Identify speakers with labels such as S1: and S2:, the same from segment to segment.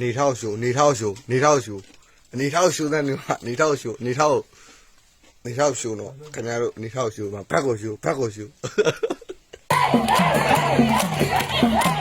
S1: နေထောက်ရှုနေထောက်ရှုနေထောက်ရှုနေထောက်ရှုတဲ့နေနေထောက်ရှုနေထောက်နေထောက်ရှုတော့ခင်ဗျားတို့နေထောက်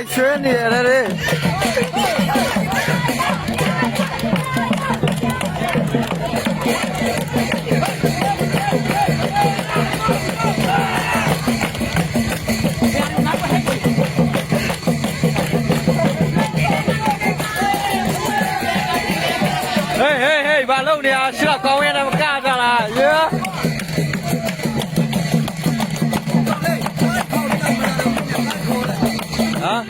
S2: বাইছে নিয়ে রে Hey, hey, hey, bà lâu nè, xin là con em đang ca ra là, yeah. ချ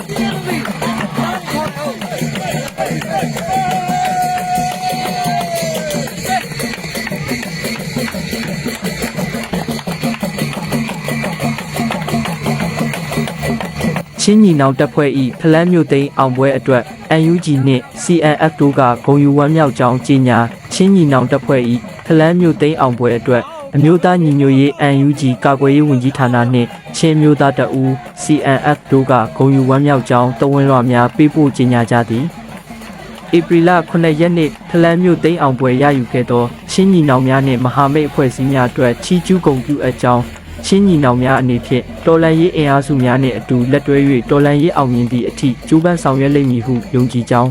S2: င်းညီနောင်တပ်ဖွဲ့ဤဖလန်းမြို့သိမ်းအောင်ပွဲအတွက် UNG နှင့် CNF တို့ကဂုံယူဝမ်းမြောက်ကြောင်းကြေညာချင်းညီနောင်တပ်ဖွဲ့ဤဖလန်းမြို့သိမ်းအောင်ပွဲအတွက် အမျိုးသားညီညွတ်ရေး UNG ကာကွယ်ရေးဝန်ကြီးဌာနနှင့်ချင်းမျိုးသားတအူ CNF တို့ကဂုံယူဝမ်းမြောက်ကြောင်းတဝန်လွှာများပေးပို့ကြေညာကြသည်ဧပြီလ9ရက်နေ့ဖလန်းမြို့သိမ်းအောင်ပွဲရယူခဲ့သောချင်းညီနောင်များနှင့်မဟာမိတ်အဖွဲ့အစည်းများအတွက်ချီးကျူးဂုဏ်ပြုအပ်ကြောင်းချင်းညီနောင်များအနေဖြင့်တော်လန်ရေးအင်အားစုများနှင့်အတူလက်တွဲ၍တော်လန်ရေးအောင်မြင်သည့်အထိကြိုးပမ်းဆောင်ရွက်လိမ့်မည်ဟုယုံကြည်ကြောင်း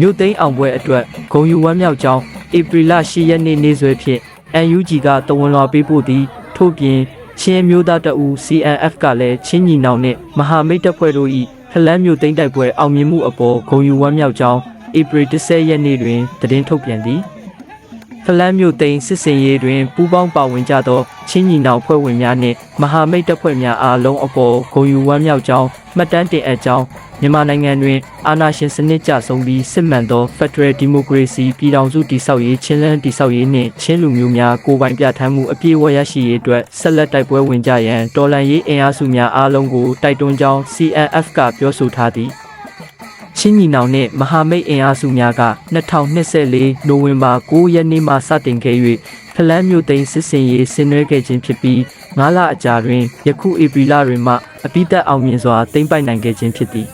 S2: မြို့သိမ်းအောင်ပွဲအတွက်ဂုံယူဝမ်းမြောက်ကြောင်းဧပြီလ10ရက်နေ့နေ့စွဲဖြင့် UNG ကတဝန်လွှာပေးပို့သည်ထို့ပြင်ချင်းမျိုးသားတအူ CNF ကလည်းချင်းညီနောင်နှင့်မဟာမိတ်တပ်ဖွဲ့တို့၏ဖလန်းမြို့သိမ်းတိုက်ပွဲအောင်မြင်မှုအပေါ်ဂုံယူဝမ်းမြောက်ကြောင်းဧပြီ10ရက်နေ့တွင်သတင်းထုတ်ပြန်သည်ဖလန်းမြို့သိမ်းစစ်စင်ရေးတွင်ပူးပေါင်းပါဝင်ကြသောချင်းညီနောင်ဖွဲ့ဝင်များနှင့်မဟာမိတ်တပ်ဖွဲ့များအားလုံးအပေါ်ဂုဏ်ယူဝမ်းမြောက်ကြောင်း မှတ်တမ်းတင်အပ်ကြောင်းမြန်မာနိုင်ငံတွင်အာဏာရှင်စနစ်ကြဆုံးပြီးစစ်မှန်သော Federal Democracy ပြည်ထောင်စုတည်ဆောက်ရေးချင်းလန်းတည်ဆောက်ရေးနှင့်ချင်းလူမျိုးများကိုယ်ပိုင်ပြဋ္ဌာန်းမှုအပြည့်အဝရရှိရေးအတွက်ဆက်လက်တိုက်ပွဲဝင်ကြရန်တော်လှန်ရေးအင်အားစုများအားလုံးကိုတိုက်တွန်းကြောင်း CNF ကပြောဆိုထားသည် ချင်းညီနောင်နှင့်မဟာမိတ်အင်အားစုများက2024နိုဝင်ဘာ9ရက်နေ့မှစတင်ခဲ့၍ဖလန်းမြို့သိမ်းစစ်စင်ရေးဆင်နွှဲခဲ့ခြင်းဖြစ်ပြီး9လအကြာတွင်ယခုဧပြီလတွင်မှအပိသက်အောင်မြင်စွာသိမ်းပိုက်နိုင်ခဲ့ခြင်းဖြစ်သည်